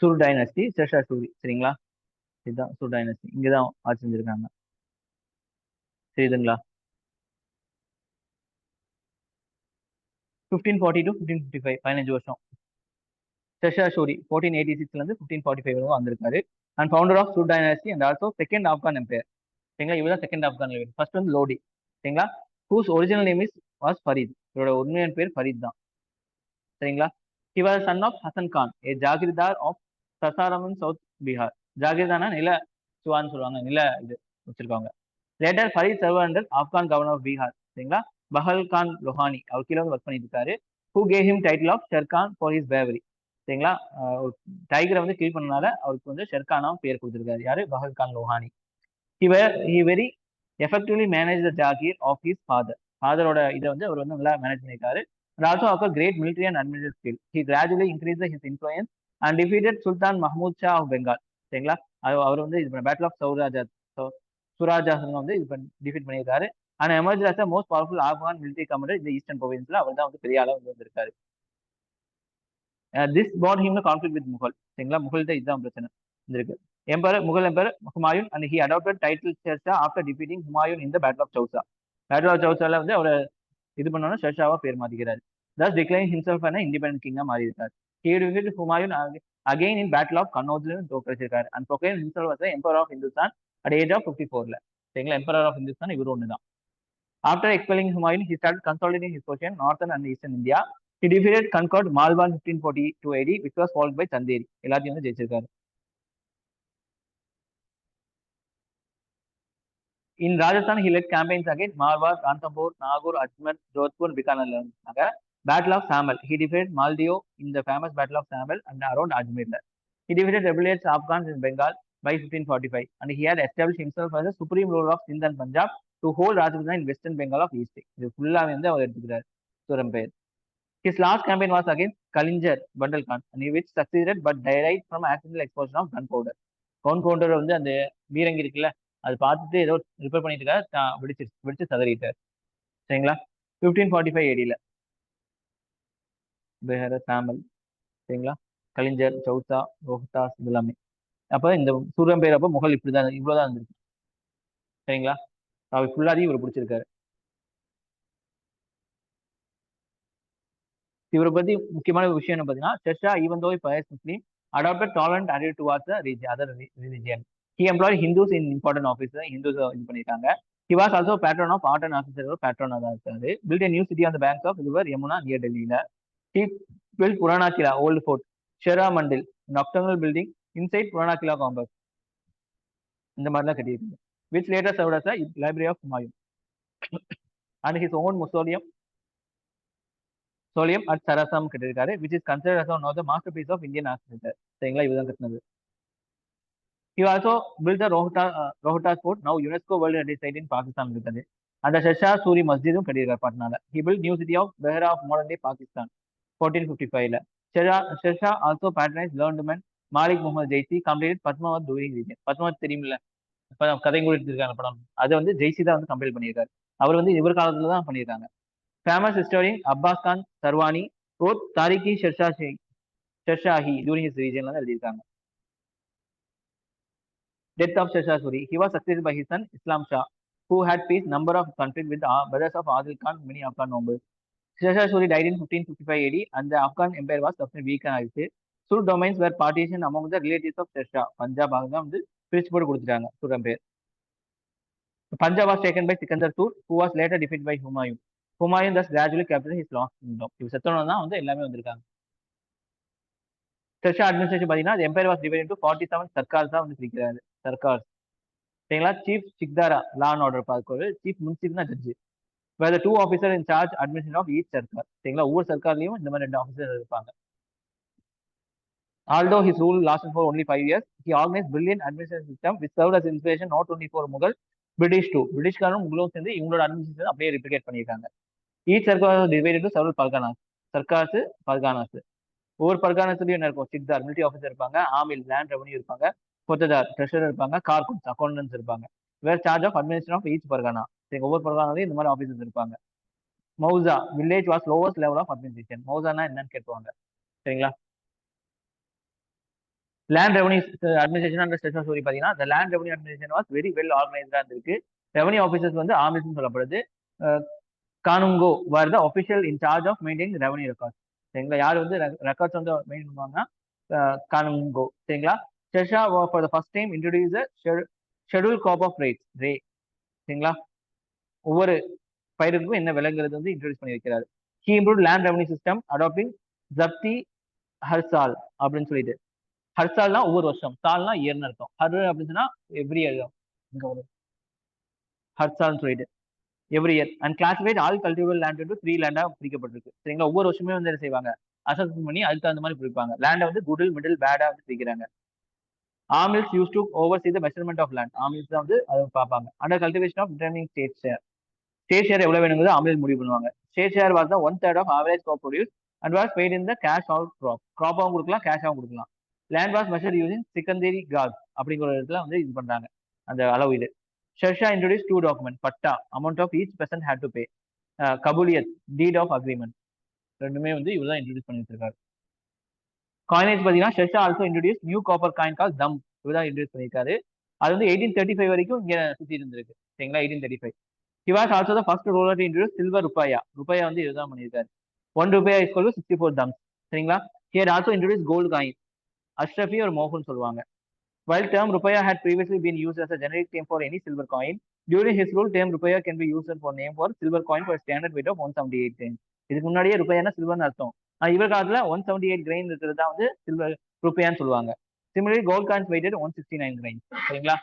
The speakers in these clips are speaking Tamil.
சூர் டைனஸ்டி ஷெர்ஷா சூரி சரிங்களா? இதுதான் சூர் டைனஸ்டி இங்கே தான் ஆட்சி செஞ்சிருக்காங்க. சரிதுங்களா fifteen forty to fifteen fifty five பதினஞ்சு வருஷம். ஷெஷா சூரி ஃபோர்டீன் எயிட்டி சிக்ஸ்லேருந்து ஃபிஃப்டீன் ஃபார்ட்டி ஃபைவ் வரைக்கும் வந்திருக்காரு. And founder of Sur dynasty and also second Afghan empire சரிங்களா? இவர் தான் செகண்ட் ஆப்கான் லீடர் ஃபர்ஸ்ட் வந்து லோடி சரிங்களா? Whose original name is was Farid இவரோட உண்மையான பேர் ஃபரீத் தான். சரிங்களா? He was son of Hasan Khan a jagirdar of Sasaram south Bihar. ஜாகிர்தானா? நில சுவான்னு சொல்லுவாங்க. நில இது வச்சிருக்காங்க later Farid serve Afghan governor of Bihar சரிங்களா? பஹல் கான் லொஹானி அவர் கீழே வந்து ஒர்க் பண்ணிட்டு இருக்காரு who gave him title of Sher Khan for his bravery சரிங்களா ஒரு டைகரை வந்து கில் பண்ணனால அவருக்கு வந்து ஷெர்கானாவும் பேர் கொடுத்துருக்காரு. யாரு? Bahar Khan Lohani he he very effectively manage the jagir of his father ஃபாதரோட இதை வந்து அவர் வந்து நல்லா மேனேஜ் பண்ணியிருக்காரு. And also of great military and administrative skill he gradually increase his influence and defeated Sultan Mahmud Shah of Bengal சரிங்களா அவர் வந்து இது பண்ண பேட்டில் ஆஃப் சௌராஜா சுராஜாசன் வந்து இது டிஃபீட் பண்ணியிருக்காரு. And emerge Raja most powerful Afghan military commander இந்த ஈஸ்டர்ன் ப்ரொவின்ஸ்ல அவர் தான் வந்து பெரிய அளவு வந்து வந்திருக்காரு. This bought him conflict with Mughal சரிங்களா? முகல்கிட்ட இதுதான் பிரச்சனை. இருக்கு emperor Mughal emperor Humayun and he adopted title Sher Shah after defeating Humayun இந்த battle of Chausa battle of சவுசால வந்து அவர் இது பண்ணோன்னா ஷெர்ஷாவா பேர் மாத்திக்கிறாரு. Thus declare himself and independent கிங்கா மாறி இருக்காரு he defeat Humayun again in battle of கன்னோஜ்ல தோக்கடிச்சிருக்காரு and proclaim himself was emperor of Hindustan at age of fifty ஃபோர்ல சரிங்களா? எம்பரர் ஆஃப் ஹிந்துஸ்தான் இவர் ஒன்று தான் after expelling Humayun he start consolidating his position northern and eastern India He conquered Malwa fifteen 1540 to 80, which was followed by Chanderi. எல்லாத்தையும் வந்து ஜெயிச்சிருக்காரு. In Rajasthan he led campaigns against Marwar, Ranthambore, Nagore, Ajmer, Jodhpur, and Battle of Samal. He defeated Maldio in the famous Battle of Samal and around Ajmer. He defeated rebellious Afghans in Bengal by 1545, and he had established himself as a supreme ruler of Sindh and Punjab to hold Rajputana in Western Bengal of East. இது ஃபுல்லாக வந்து அவர் எடுத்துக்கிறார் சூரம் பெயர் His last campaign was against Kalinjar Bandal Khan, and he which succeeded but died from accidental exposure of gunpowder. gunpowder வந்து அந்த பீரங்கி இருக்குல்ல அது பார்த்துட்டு ஏதோ ரிப்பேர் பண்ணிட்டு இருக்காரு வெடிச்சு வெடிச்சு சதறிட்டார் சரிங்களா ஃபிஃப்டீன் ஃபார்ட்டி ஃபைவ் ஏடியில் பெஹர சாமல் சரிங்களா? கலிஞ்சர் சௌத்தா ரோஹ்தாஸ் இது எல்லாமே அப்போ இந்த சூரியன் பேர் அப்போ முகல் இப்படி தான் இவ்வளோ தான் இருந்திருக்கு. சரிங்களா? அவை ஃபுல்லாதையும் இவர் பிடிச்சிருக்காரு. இவரை பத்தி முக்கியமான விஷயம் என்ன பார்த்தீங்கன்னா Sher Shah even though Paes Muslim adapted tolerant அடிட் towards region other religion he employ Hindus in important officer Hindus இது பண்ணியிருக்காங்க. He was also patron of art and officer patron தான் இருக்காரு. Built new city on bank of river Yamuna near டெல்லியில he build Purana Qila old fort ஷெரா மண்டில் நக்டர்னல் building inside Purana Qila compass இந்த மாதிரிலாம் கட்டியிருக்காங்க. Which later serve as library of Humayun and his own mausoleum சோலியம் at சரசாம் கட்டிருக்காரு which is consider as one of the masterpiece of Indian architecture சரிங்களா? இதுதான் கட்டினது. He also build ரோஹ்டா ரோஹ்டா sport now UNESCO world heritage site in Pakistan இருக்குது. அந்த ஷஷா சூரி மஸ்ஜிதும் கட்டியிருக்காரு பாட்னால. He build new city of Bhera of modern day Pakistan fourteen fifty ஃபைவ்ல Sher Shah Sher Shah also patronize learned man Malik Muhammad Jayasi complete Padmavat during reign Padmavat தெரியும்ல படம் கதை கூட கொடுத்துருக்காங்க படம் அதை வந்து ஜெய்சி தான் வந்து கம்ப்ளீட் பண்ணியிருக்காரு அவர் வந்து இவர் காலத்துல தான் பண்ணியிருக்காங்க famous historian Abbas Khan Sarwani wrote Tarikhi Sher Shah Sher Shahi during his ரீஜன்ல தான் எழுதியிருக்காங்க death of Sher Shah Suri he was success by his son Islam Shah who had faced number of conflict with brothers of Adil Khan many Afghan நோம்பு Shishashuri died in 1555 AD and the Afghan empire was subsequently weakened. Sur domains were partitioned among the relatives of Shesha. Punjab வந்து பிரிச்சு போட்டு கொடுத்துட்டாங்க சூரம் பேர் Punjab was taken by Sikandar Sur who was later defeat by Humayun Humayun thus gradually captured his lost kingdom இவர் செத்தவனும் தான் வந்து எல்லாமே வந்திருக்காங்க ஷெஷா அட்மினிஸ்ட்ரேஷன் பார்த்தீங்கன்னா empire was divide into forty seven sarkar தான் வந்து பிரிக்கிறாரு சர்க்கார் சரிங்களா chief shiqdar law and order பார்க்கறது சீஃப் முன்சிப் தான் ஜட்ஜு வேற two officer in charge administration of each sarkar சரிங்களா? ஒவ்வொரு சர்க்கார்லயும் இந்த மாதிரி ரெண்டு ஆஃபீஸர் இருப்பாங்க. Although his rule last for only five years he organise billion administration system with serve as inspiration not only for முதல் பிரிட்டிஷ் டூ பிரிட்டிஷ்காரனும் முகலும் சேர்ந்து இவங்களோட அட்மினிஸ்ட்ரேஷன் அப்படியே ரிப்ளிகேட் பண்ணியிருக்காங்க. Each sarkar divided to several parganas sarkars parganas ஒவ்வொரு பர்கானாஸ்லயும் என்ன இருக்கும்? சிக்தார் மிலிட்டரி ஆஃபீஸர் இருப்பாங்க. ஆமில் லேண்ட் ரெவன்யூ இருப்பாங்க. கொத்ததார் ட்ரெஷர் இருப்பாங்க. கார்குன்ஸ் அக்கௌண்டன்ஸ் இருப்பாங்க. Were charge of administration of each pargana ஒவ்வொரு பிரதானத்தையும் இந்த மாதிரி ஆஃபீஸர்ஸ் இருப்பாங்க. Mauza village was lowest level of administration மௌசானா என்னன்னு கேட்பாங்க சரிங்களா? லேண்ட் ரெவன்யூ அட்மினிஸ்ட்ரேஷன் அண்ட் ஸ்டேஷன் சொல்லி பார்த்தீங்கன்னா land revenue administration was very well ஆர்கனைஸ்டாக இருந்திருக்கு. ரெவன்யூ ஆஃபீஸர்ஸ் வந்து ஆமிஸ்னு சொல்லப்படுது. கானுங்கோ வார் த official in charge of maintain revenue records சரிங்களா? யார் வந்து ரெக்கார்ட்ஸ் வந்து மெயின்டைன் பண்ணுவாங்கன்னா கானுங்கோ சரிங்களா? ஷெஷா for the first time introduce schedule crop of rate ரே சரிங்களா? ஒவ்வொரு பயிருக்கும் என்ன விலைங்கிறது வந்து இன்ட்ரடியூஸ் பண்ணி he improve land revenue system adopting zabti harsal அப்படின்னு சொல்லிட்டு. ஹர்சால்னா ஒவ்வொரு வருஷம் சால்னா இயர்னு அர்த்தம். ஹர் அப்படின்னு சொன்னா எவ்ரி இயர் இங்க ஒரு ஹர்சால்னு சொல்லிட்டு. Every year and classified all cultivable land வந்து த்ரீ லேண்டா பிரிக்கப்பட்டிருக்கு. சரிங்களா? ஒவ்வொரு வருஷமே வந்து என்ன செய்வாங்க? அசஸ் பண்ணி அதுக்கு தகுந்த மாதிரி பிரிப்பாங்க. லேண்டை வந்து குடில் மிடில் பேடா வந்து பிரிக்கிறாங்க. Amils used to oversee the measurement of land amils தான் வந்து அதை பார்ப்பாங்க. Under cultivation of determining state share share எவ்வளவு வேணுங்கிறது ஆமில் முடிவு பண்ணுவாங்க. State share was one third of average crop produce and was paid in the cash all crop கிராப்பாகவும் கொடுக்கலாம் கேஷாகவும் கொடுக்கலாம். Land was measure using Sikandari gaz அப்படிங்கிற இடத்துல வந்து இது பண்றாங்க. அந்த அளவு இது. Sher Shah introduce to document patta. Amount of each person had to pay kabuliyat deed of agreement ரெண்டுமே வந்து இவர் தான் இன்ட்ரடியூஸ் பண்ணி வச்சிருக்காரு. காயினேஜ் பார்த்தீங்கன்னா Sher Shah also introduce new copper coin call dam இவர் தான் இன்ட்ரடியூஸ் பண்ணியிருக்காரு. அது வந்து எயிட்டீன் தேர்ட்டி ஃபைவ் வரைக்கும் இங்கே சுற்றி இருந்திருக்கு. சரிங்களா? Eighteen thirty five he was also the first ruler to introduce silver rupaya rupaya வந்து இதுதான் பண்ணியிருக்காரு. ஒன் ருபாயா இஸ் கொல் சிக்ஸ்டி ஃபோர் தம்ஸ் சரிங்களா? Here also introduce gold coin ashrafi ஒரு மோகன் சொல்லுவாங்க. While term rupaya had previously use used as a generic name for any silver coin, during his rule, term rupaya can be used for name for silver coin for a standard weight of 178 grains. இதுக்கு முன்னாடியே ருபாய்னா சில்வர்னு அர்த்தம்? ஆனா இவர் காலத்துல ஒன் செவன்டி எயிட் கிரைன் இருக்கிறது தான் வந்து சில்வர் ருபாயான்னு சொல்லுவாங்க. Similar gold coins weighted one sixty nine grain சரிங்களா?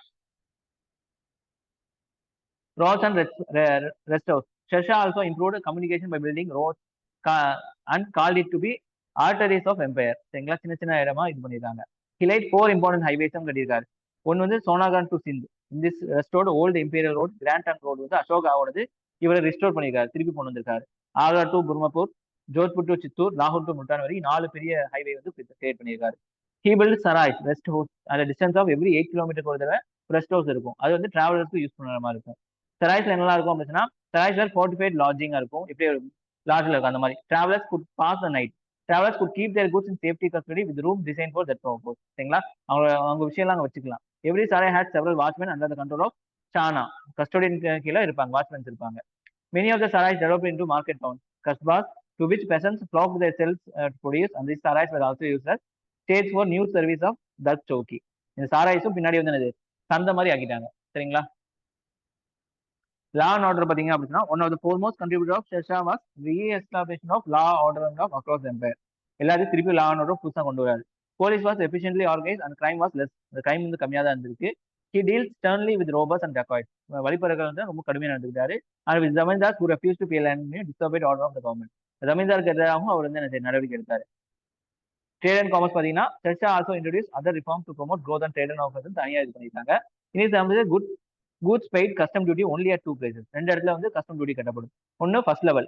Roads and rest, re- rest house. Shasha also improved communication by building roads ca- and called it to be arteries of empire. சரிங்களா சின்ன சின்ன இடமா இது பண்ணிருக்காங்க. ஹிலைட் ஃபோர் இம்பார்ட்டன்ட் ஹைவேஸும் கட்டியிருக்காரு ஒன்று வந்து சோனாகான் டு சிந்து இந்த restored old imperial road grand and road வந்து அசோகாவோடது இவரை ரிஸ்டோர் பண்ணியிருக்காரு திருப்பி கொண்டு வந்திருக்காரு. ஆக்ரா டு புர்மபூர் ஜோத்பூர் டு சித்தூர் லாகூர் டு முட்டான் வரைக்கும் நாலு பெரிய ஹைவே வந்து கிரியேட் பண்ணியிருக்காரு. He build sarai sarais rest house அந்த distance of every eight kilometre ஒரு தடவை ரெஸ்ட் ஹவுஸ் இருக்கும். அது வந்து டிராவலர்ஸ்க்கு யூஸ் பண்ணுற மாதிரி இருக்கும். செராய்ஸ்ல என்னலாம் இருக்கும் அப்படின்னா சராய்ஸ்ல ஃபோர்ட்டிஃபைட் லாட்ஜிங்கா இருக்கும். எப்படி லாட்ஜில் இருக்கும் அந்த மாதிரி. Travellers could pass the night travellers could keep their goods in safety custody with room design for that purpose சரிங்களா? அவங்க அவங்க விஷயம்லாம் அங்கே வச்சுக்கலாம். Every sarai had several watchman under the control of Sana custodian கீழே இருப்பாங்க வாட்ச்மேன்ஸ் இருப்பாங்க. Many of the sarais develop in to market town kasbas to which peasants flock there sells produce அந்த sarais sarais also use used states for new service of தத் சோக்கி இந்த சாராய்ஸும் பின்னாடி வந்து என்னது? சந்தை மாதிரி ஆக்கிட்டாங்க. சரிங்களா? லா அண்ட் ஆர்டர் பாத்தீங்க அப்படின்னா one of the four most கண்ட்ரிபியூட்டர் of Sher Shah was ரீஎஸ்டாபிஷன் of law order of across empire எல்லாத்தையும் திருப்பி லா அண்ட் ஆர்டர் புதுசாக கொண்டு வராது police was efficiently organise and crime was less அந்த கிரைம் வந்து கம்மியாக தான் இருந்திருக்கு. He deal sternly with ரோபர்ஸ் and டக்காய்ட் வழிபறைகள் வந்து ரொம்ப கடுமையாக நடந்துக்கிட்டாரு and with zamindar who refuse to pay land டிஸ்டர்பைட் order of the government ஜமீன்தாருக்கு எதிராகவும் அவர் வந்து என்ன நடவடிக்கை எடுத்தார். ட்ரேட் அண்ட் காமர்ஸ் பார்த்தீங்கன்னா Sher Shah also introduce other reform to promote growth and trade and offers தனியாக இது பண்ணியிருக்காங்க. இனி Tamil good goods paid custom duty only at two places ரெண்டு இடத்துல வந்து கஸ்டம் டியூட்டி கட்டப்படும். ஒன்று first level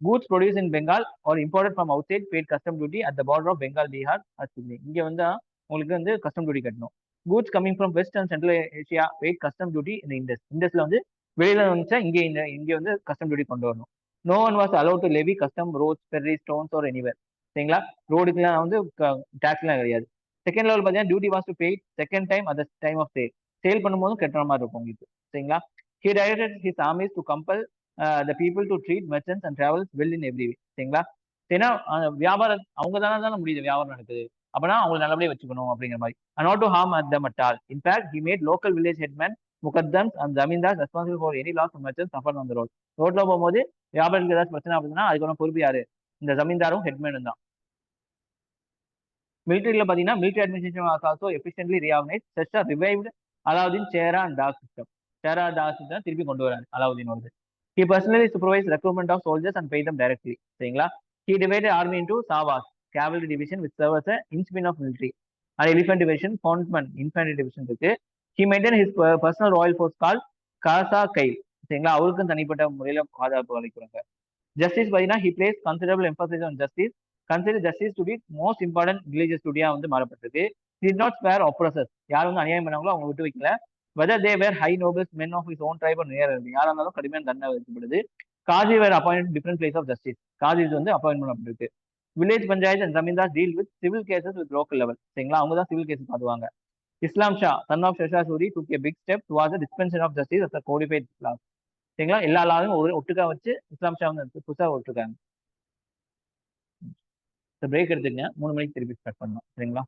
goods produce in Bengal or import from outside paid custom duty at the border of Bengal Bihar at இங்கே வந்து உங்களுக்கு வந்து கஸ்டம் டியூட்டி கட்டணும். Goods coming from west and central Asia weight custom duty இந்த இண்டஸ் இண்டஸ்ல வந்து வெளியில வந்துச்சா இங்கே இந்த இங்கே வந்து கஸ்டம் டியூட்டி கொண்டு வரணும். No one was allow to levy custom roads ferry stones or anywhere சரிங்களா? ரோடுக்குலாம் வந்து டேக்ஸ்லாம் கிடையாது. செகண்ட் லெவல் பார்த்தீங்கன்னா duty was to pay second time at time of sale sale பண்ணும்போதும் கெட்டுற மாதிரி இருக்கும் உங்களுக்கு. சரிங்களா? He directed his armies to compel the people to treat merchants and travels well in every சரிங்களா? ஏன்னா வியாபாரம் அவங்க தானே தானே முடியுது வியாபாரம் நடக்குது. அப்பனா அவங்களை நல்லபடியாக வச்சுக்கணும் அப்படிங்கிற மாதிரி. Not to harm at them at all in fact he made local village headman mukaddams and zamindar responsible for any loss merchants suffer அந்த ரோல் ரோட் ரோட்ல போகும்போது வியாபாரத்துக்கு ஏதாச்சும் பிரச்சனை அப்படின்னா அதுக்கான பொறுப்பு யாரு? இந்த ஜமீன்தாரும் ஹெட்மேனும் தான். மிலிட்டரியில் பார்த்தீங்கன்னா military administration also efficiently reorganise such revived Alauddin chehra and dagh system chehra dagh system திருப்பி கொண்டு வராரு அலாவுதீன் வந்து he personally supervise recruitment of soldiers and pay them directly. சரிங்களா? ஹி டிவைடட் ஆர்மி இன்டு சாவாஸ் cavalry டிவிஷன் வித் சர்வஸ் இன்ஸ்பின் of military and elephant division footmen infantry division இருக்கு. He maintain his personal royal force called khasa khail சரிங்களா? அவருக்கும் தனிப்பட்ட முறையில் பாதுகாப்பு அளிக்கிறாங்க ஜஸ்டிஸ் பார்த்தீங்கன்னா he places considerable emphasis on justice considered justice to be most important religious ஸ்டுடியா வந்து மாறப்பட்டிருக்கு டிட் நாட் ஸ்பேர் ஆப்ரஸஸ் யார் வந்து அநியாயம் பண்ணாங்களோ அவங்க விட்டு வைக்கல. Whether they were high nobles men of his own tribe near யாரா இருந்தாலும் கடுமையான தண்டனை வைக்கப்படுது qazi were appoint different places of justice qazis வந்து அப்பாயின்ட் பண்ணப்பட்டிருக்கு village panchayat and zamindar deal with civil cases with local level சரிங்களா? அவங்க தான் சிவில் கேஸ் பாத்துவாங்க இஸ்லாம் ஷா சன் ஆஃப் ஷெஷா Suri took a big step டுவாஸ் டிஸ்பென்சன் of justice as codified லா சரிங்களா? எல்லா லாவும் ஒரு ஒட்டுக்கா வச்சு இஸ்லாம் ஷா வந்து புதுசாக விட்டுருக்காங்க பிரேக் எடுத்துக்கங்க. மூணு மணிக்கு திருப்பி ஸ்டார்ட் பண்ணலாம். சரிங்களா?